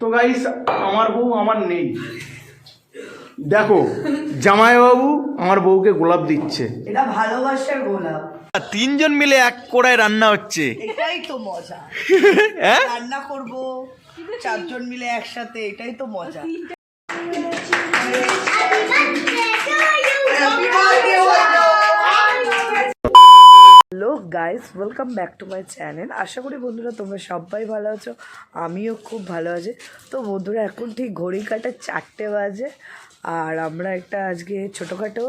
তো গাইস আমার বউ আমার নেই। দেখো জামাইবাবু আমার বউকে গোলাপ দিচ্ছে। এটা ভালোবাসার গোলাপ। তিনজন মিলে এক কোড়ায় রান্না হচ্ছে। এটাই তো মজা। হ্যাঁ? রান্না করব চারজন মিলে একসাথে এটাই তো মজা। Guys welcome back to my channel আশা করি বন্ধুরা তোমরা সবাই ভালো আছো, আমিও খুব ভালো আছি। তো বন্ধুরা, এখন ঠিক ঘড়ি কাটা চারটে বাজে, আর আমরা একটা আজকে ছোটোখাটো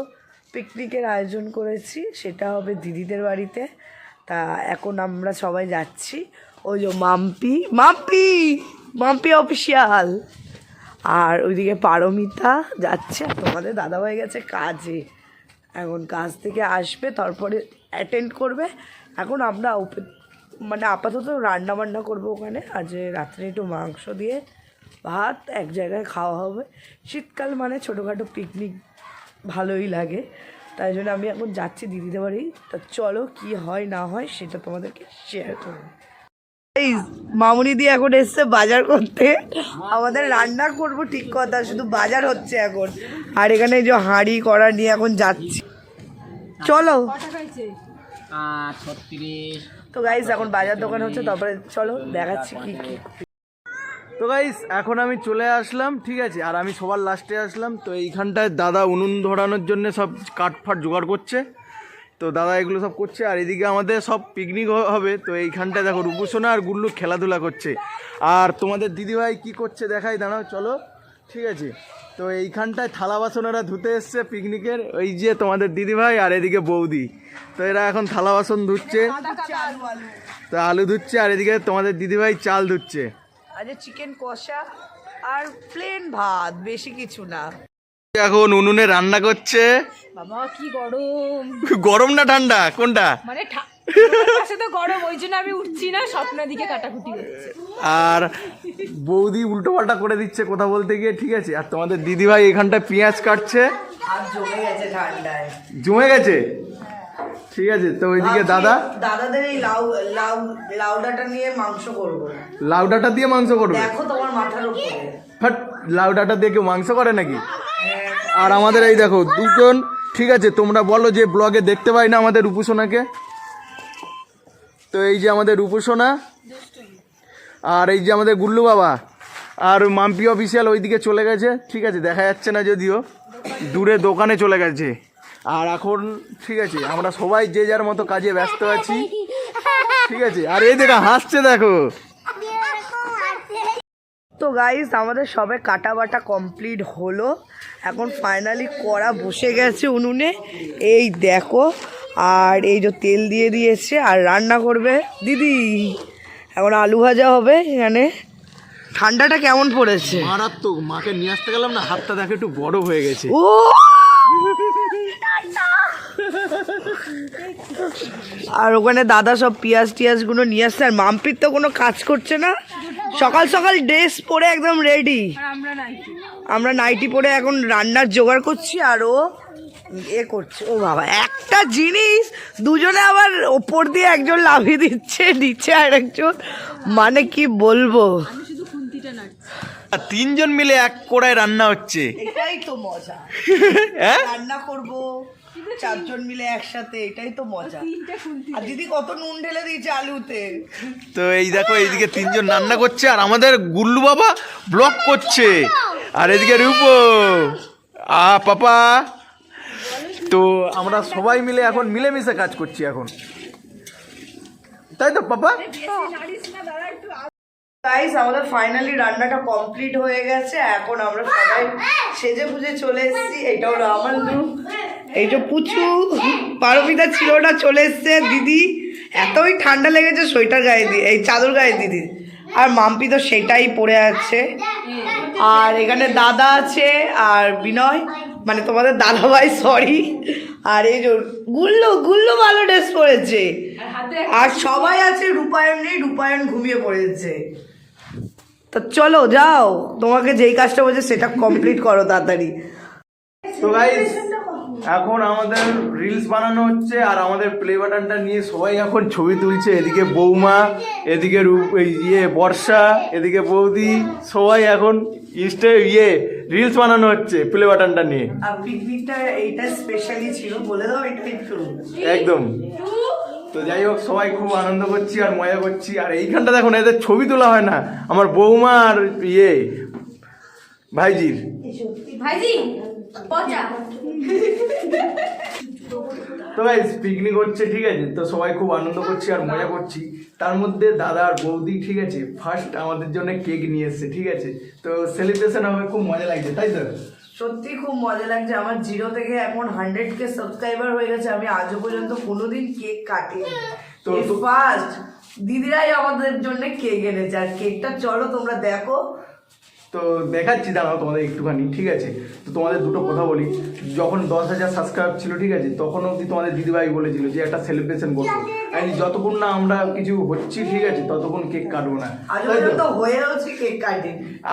পিকনিকের আয়োজন করেছি, সেটা হবে দিদিদের বাড়িতে। তা এখন আমরা সবাই যাচ্ছি, ওই যে মাম্পি মাম্পি! মাম্পি অফিসিয়াল আর ওইদিকে পারমিতা যাচ্ছে, তোমাদের দাদা দাদাভাই গেছে কাজে। এখন কাজ থেকে আসবে, তারপরে অ্যাটেন্ড করবে। এখন আমরা মানে আপাতত রান্না বান্না করব ওখানে। আজ রাত্রে একটু মাংস দিয়ে ভাত, এক জায়গায় খাওয়া হবে। শীতকাল মানে ছোটোখাটো পিকনিক ভালোই লাগে। তাই জন্য আমি এখন যাচ্ছি দিদিদের বাড়ি। তা চলো কি হয়, না হয় সেটা তোমাদেরকে শেয়ার করব। এই মামুনি দিয়ে এখন এসছে বাজার করতে। আমাদের রান্না করব ঠিক কথা, শুধু বাজার হচ্ছে এখন। আর এখানে যে হাঁড়ি কড়া নিয়ে এখন যাচ্ছি। চলো। আট ছত্রিশ। তো গাইস এখন বাজার দোকান হচ্ছে তারপরে চলো দেখাচ্ছি কি কি। তো গাইস এখন আমি চলে আসলাম ঠিক আছে? আর আমি সবার লাস্টে আসলাম তো এইখানটায় দাদা উনুন ধরানোর জন্য সব কাঠ ফাট জোগাড় করছে। তো দাদা এগুলো সব করছে আর এদিকে আমাদের সব পিকনিক হবে। তো এইখানটায় দেখো রূপসোনা আর গুল্লু খেলাধুলা করছে। আর তোমাদের দিদিভাই কি করছে দেখাই দাঁড়াও চলো। ঠিক আছে? তো এইখানটায় থালা বাসনেরা ধুতে এসছে পিকনিকের ওই যে তোমাদের দিদিভাই আর এদিকে বৌদি। তো এরা এখন থালা বাসন ধুচ্ছে। তো আলু ধুচ্ছে আর এদিকে তোমাদের দিদিভাই চাল ধুচ্ছে। আজ চিকেন কষা আর প্লেন ভাত বেশি কিছু না। এখন উনুনে রান্না করছে। বাবা কি গরম। গরম না ঠান্ডা? কোনটা? মানে তো গরম ওই জন্য আমি উঠছি না স্বপ্নের দিকে কাটাকুটি হচ্ছে আর বৌদি উল্টো পাল্টা করে দিচ্ছে কথা বলতে গিয়ে ঠিক আছে? আর তোমাদের দিদিভাই এখানটায় পেঁয়াজ কাটছে। জমে গেছে ঠান্ডায়। জমে গেছে? ঠিক আছে তো ওইদিকে দাদা? দাদাদের এই লাউ লাউ লাউ ডাঁটা নিয়ে মাংস করব। লাউ ডাঁটা দিয়ে মাংস করবে? দেখো তোমার মাথার উপরে। ফাট লাউ ডাঁটা দিয়ে কেউ মাংস করে নাকি? আর আমাদের এই দেখো দুজন ঠিক আছে তোমরা বলো যে ব্লগে দেখতে পাই না আমাদের রূপসোনাকে তো এই যে আমাদের রূপসোনা আর এই যে আমাদের গুল্লু বাবা আর মাম্পি অফিসিয়াল ওইদিকে চলে গেছে। ঠিক আছে, দেখা যাচ্ছে না যদিও। দূরে দোকানে চলে গেছে। আর এখন, ঠিক আছে, আমরা সবাই যে যার মতো কাজে ব্যস্ত আছি। ঠিক আছে, আর এই দেখা, হাসছে দেখো। তো গাইস আমাদের সবে কাটা বাটা কমপ্লিট হলো। এখন ফাইনালি কড়া বসে গেছে উনুনে। এই দেখো আর এই যে তেল দিয়ে দিয়েছে আর রান্না করবে দিদি। এখন আলু ভাজা হবে এখানে। ঠান্ডাটা কেমন পড়েছে? মারাত্মক মাকে নিয়ে আসতে গেলাম না হাতটা দেখে একটু বড় হয়ে গেছে। ও! আর ওখানে দাদা সব পেঁয়াজ টিয়াজগুলো নিয়ে আসছে আর মাম্পির তো কোনো কাজ করছে না। সকাল সকাল ড্রেস পরে একদম রেডি আমরা আমরা নাইটি পরে এখন রান্নার জোগাড় করছি আর ও এ করছে। ও বাবা একটা জিনিস দুজনে আবার ওপর দিয়ে একজন লাভিয়ে দিচ্ছে নিচে আর একজন মানে কি বলব? আমি শুধু খুন্তিটা নাড়ছি। আর তিনজন মিলে এক কোড়ায় রান্না হচ্ছে। এটাই তো মজা। হ্যাঁ? রান্না করব চারজন মিলে একসাথে এটাই তো মজা। আর দিদি কত নুন ঢেলে দিয়েছে আলুতে। তো এই দেখো এইদিকে তিনজন রান্না করছে আর আমাদের গুল্লু বাবা ব্লক করছে। আর এদিকে রূপো। আ পাপা। তো আমরা সবাই মিলে এখন মিলেমিশে কাজ করছি এখন। তাই তো, পাপা? গাইস আমাদের ফাইনালি রান্নাটা কমপ্লিট হয়ে গেছে। এখন আমরা সবাই সেজে বুঝে চলে এসেছি। এটা হলো আমার লুক এই যে পুচু, পারমিতা ছিল না, চলে এসছে। দিদি, এতই ঠান্ডা লেগেছে সোয়েটার গায়ে দিয়ে, এই চাদর গায়ে দিদি। আর মাম্পি তো সেটাই পরে আছে। আর এখানে দাদা আছে, আর বিনয়। মানে তোমাদের দাদাভাই সরি আর এই যে গুল্লো গুল্লো ভালো ড্রেস পরেছে। আর সবাই আছে রূপায়ণ নেই রূপায়ণ ঘুমিয়ে পড়েছে। তা চলো যাও। তোমাকে যেই কাজটা বলছে সেটা কমপ্লিট করো তাড়াতাড়ি। তো গাইস এখন আমাদের রিলস বানানো হচ্ছে আর আমাদের প্লে বাটনটা নিয়ে সবাই এখন ছবি তুলছে। এদিকে বৌমা এদিকে রূপ- এই ইয়ে বর্ষা এদিকে বৌদি সবাই এখন ইনস্টে ইয়ে রিলস বানানো হচ্ছে প্লে বাটনটা নিয়ে। পিকনিকটা এইটা স্পেশালি ছিল বলে দাও এটা একদম। তো যাই হোক সবাই খুব আনন্দ করছি আর মজা করছি। আর এইখানটা দেখুন এদের ছবি তোলা হয় না। আমার বৌমা আর ইয়ে ভাইজির। ভাইজি তো গাইজ পিকনিক হচ্ছে ঠিক আছে? তো সবাই খুব আনন্দ করছি আর মজা করছি। তার মধ্যে দাদা আর বৌদি ঠিক আছে? ফার্স্ট আমাদের জন্য কেক নিয়ে এসছে ঠিক আছে? তো সেলিব্রেশন হবে খুব মজা লাগছে তাই তো? সত্যি খুব মজা লাগছে। আমার জিরো থেকে এখন হান্ড্রেড কে সাবস্ক্রাইবার হয়ে গেছে। আমি আজও পর্যন্ত কোনোদিন কেক কাটিনি। তো তো- ফার্স্ট দিদিরাই আমাদের জন্য কেক এনেছে। আর কেকটা চলো তোমরা দেখো। তো দেখাচ্ছি দাঁড়াও তোমাদের একটুখানি ঠিক আছে? তো তোমাদের দুটো কথা বলি। যখন দশ হাজার সাবস্ক্রাইব ছিল ঠিক আছে তখন অবধি তোমাদের দিদিভাই বলেছিল যে একটা সেলিব্রেশন করব। আর যতক্ষণ না আমরা কিছু হচ্ছি ঠিক আছে ততক্ষণ কেক কাটবো না।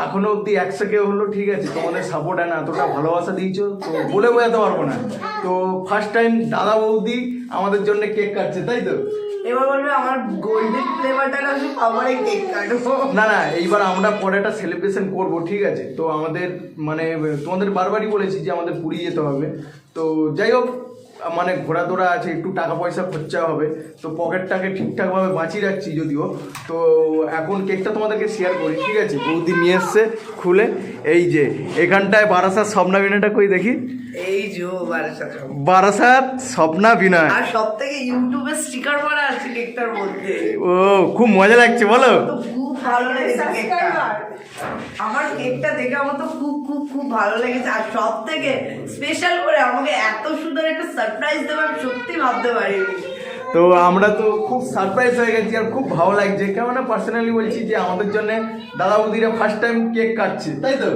এখনও অব্দি একশো কেউ হলো ঠিক আছে তোমাদের সাপোর্ট এন্ড এতটা ভালোবাসা দিয়েছ তো বলে বোঝাতে পারব না। তো ফার্স্ট টাইম দাদা বৌদি আমাদের জন্য কেক কাটছে তাই তো? এবার বলবে আমার না না এইবার আমরা পরে একটা সেলিব্রেশন করব, ঠিক আছে? তো আমাদের মানে তোমাদের বারবারই বলেছি যে আমাদের পুরী যেতে হবে। তো যাই হোক মানে ঘোরাধরা আছে একটু টাকা পয়সা খরচা হবে তো পকেটটাকে ঠিকঠাকভাবে বাঁচিয়ে রাখছি যদিও তো এখন কেকটা তোমাদেরকে শেয়ার করি ঠিক আছে? বৌদি নিয়ে এসছে খুলে এই যে এখানটায় বারাসাত স্বপ্না বিনয়টা কই দেখি? এই যে বারাসাত বারাসাত স্বপ্না বিনয়। আর সব থেকে ইউটিউবে স্টিকার মারা আছে কেকটার মধ্যে। ও খুব মজা লাগছে বলো। ভালো লেগেছে কেকটা আমার কেকটা দেখে আমার তো খুব খুব খুব ভালো লেগেছে। আর সব থেকে স্পেশাল করে আমাকে এত সুন্দর একটা সারপ্রাইজ দেবে আমি সত্যি ভাবতে পারিনি। তো আমরা তো খুব সারপ্রাইজ হয়ে গেছি আর খুব ভালো লাগছে। কেননা পার্সোনালি বলছি যে আমাদের জন্য দাদা বৌদিরা ফার্স্ট টাইম কেক কাটছে তাই তো?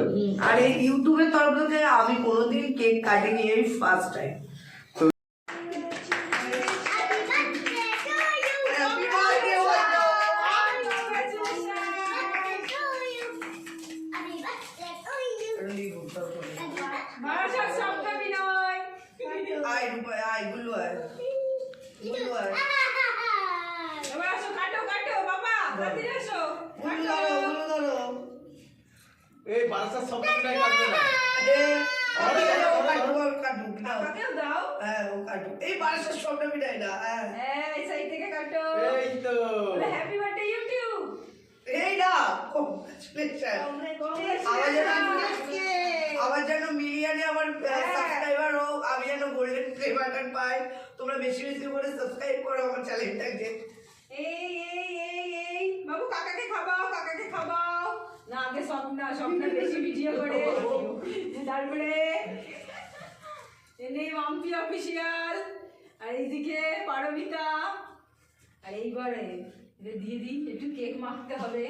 আর এই ইউটিউবের তরফ থেকে আমি কোনোদিন কেক কাটিনি এই ফার্স্ট টাইম বারাসাত স্বপ্ন বিনয় আয় রূপা আয় গুল্লু আয় গুল্লু আয় এবার আসো কাটো কাটো বাবা তাড়াতাড়ি আসো গুল্লু ধরো গুল্লু ধরো এই বারাসাত সব মিলাই কাটবে না আরে, ও কাটুক, ও কাটুক, নাও। কাকেও দাও। হ্যাঁ, ও কাটুক। এই বারাসাত স্বপ্ন মিটাই না, হ্যাঁ। এই সাইড থেকে কাটো। এই তো। হ্যাপি বার্থডে ইউটিউব এই না, congratulations। আমার যেন- আমার মিলিয়নে আমার সাবস্ক্রাইবার হোক আমি যেন গোল্ডেন প্লে বাটন পাই। তোমরা বেশি বেশি করে সাবস্ক্রাইব করো আমার চ্যানেলটাকে এই এই খাবাও কাকাকে খাবাও। না আগে স্বপ্না স্বপ্না বেশি ভিডিও করে। তারপরে এনে মাম্পি অফিসিয়াল আর এইদিকে পারমিতা। আর এইবারে দিয়ে দিই একটু কেক মাখতে হবে।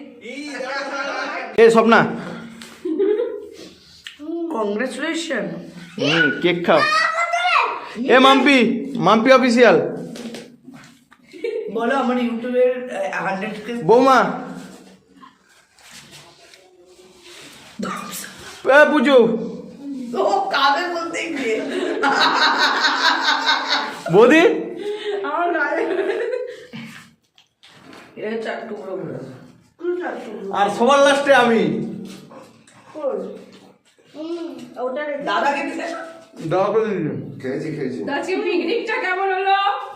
এ স্বপ্না। কংগ্রেচুলেশন হুম কেক খাও। এ মাম্পি মাম্পি অফিসিয়াল বলো আমার ইউটিউবের হান্ড্রেড বৌমা পুজো কাবে বলতে গিয়ে? বৌদি? আমার আর সবার লাস্টে আমি। তো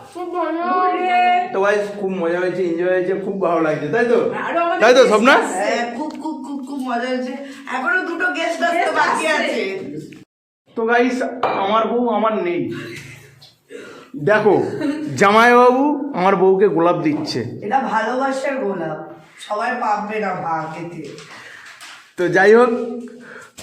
খুব ভালো। তো ভাই খুব মজা হয়েছে এনজয় হয়েছে খুব ভালো লাগছে তাই তো? তাই তো স্বপ্না? হ্যাঁ খুব খুব খুব খুব মজা হয়েছে। এখনও দুটো গেস্ট আসতে বাকি আছে। তো গাইস আমার বউ আমার নেই। দেখো জামাইবাবু আমার বউকে গোলাপ দিচ্ছে। এটা ভালোবাসার গোলাপ। সবাই পাবে না ভাগেতে তো যাই হোক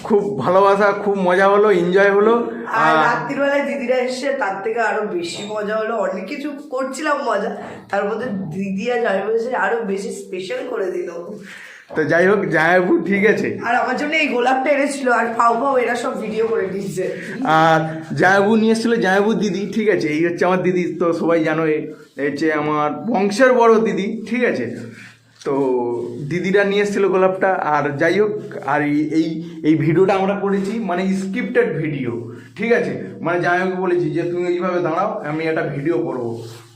খুব ভালোবাসা খুব মজা হলো এনজয় হলো। আর রাত্রিবেলায় দিদিরা এসে তার থেকে আরও বেশি মজা হলো। অনেক কিছু করছিলাম মজা। তার মধ্যে দিদি আর জয় এসে আরও বেশি স্পেশাল করে দিল। তো যাই হোক জামাইবাবু ঠিক আছে। আর আমার জন্য এই গোলাপটা এনেছিল আর ফাউ ফাউ এরা সব ভিডিও করে দিচ্ছে আর জায়াবু নিয়ে এসেছিল জায়াবু দিদি ঠিক আছে? এই হচ্ছে আমার দিদি তো সবাই জানো এই হচ্ছে আমার বংশের বড় দিদি ঠিক আছে? তো দিদিরা নিয়ে এসেছিল গোলাপটা আর যাই হোক আর এই- এই এই ভিডিওটা আমরা করেছি মানে স্ক্রিপ্টেড ভিডিও ঠিক আছে? মানে যাই হোক বলেছি যে তুমি এইভাবে দাঁড়াও আমি একটা ভিডিও করব।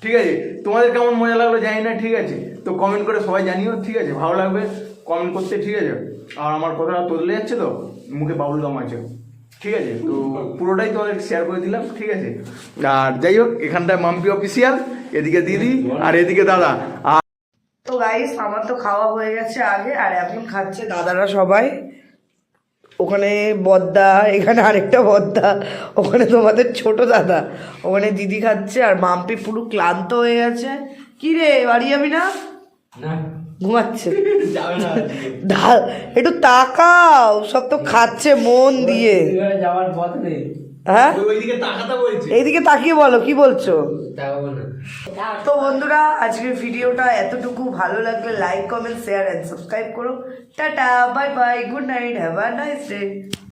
ঠিক আছে? তোমাদের কেমন মজা লাগল জানি না ঠিক আছে? তো কমেন্ট করে সবাই জানিও ঠিক আছে? ভালো লাগবে? কমেন্ট করতে ঠিক আছে? আর আমার কথাটা তদলে যাচ্ছে তো? মুখে বাবুল গাম আছে। ঠিক আছে? তো পুরোটাই তোমাদের শেয়ার করে দিলাম ঠিক আছে? আর যাই হোক এখানটায় মাম্পি অফিসিয়াল এদিকে দিদি আর এদিকে দাদা। আর তো গাইস আমার তো খাওয়া হয়ে গেছে আগে আর এখন খাচ্ছে দাদারা সবাই। ওখানে বদ্দা এখানে আরেকটা বদ্দা ওখানে তোমাদের ছোট দাদা। ওখানে দিদি খাচ্ছে আর মাম্পি পুরো ক্লান্ত হয়ে গেছে। কি রে বাড়ি যাবি না। ঘুমাচ্ছে। ঢাল একটু তাকাও সব তো খাচ্ছে মন দিয়ে। যাওয়ার পথ নেই। হ্যাঁ? এইদিকে তাকিয়ে বলো কি বলছো? তো বন্ধুরা আজকের ভিডিওটা এতটুকু। ভালো লাগলে like comment share and subscribe করো। Tata bye bye good night have a nice day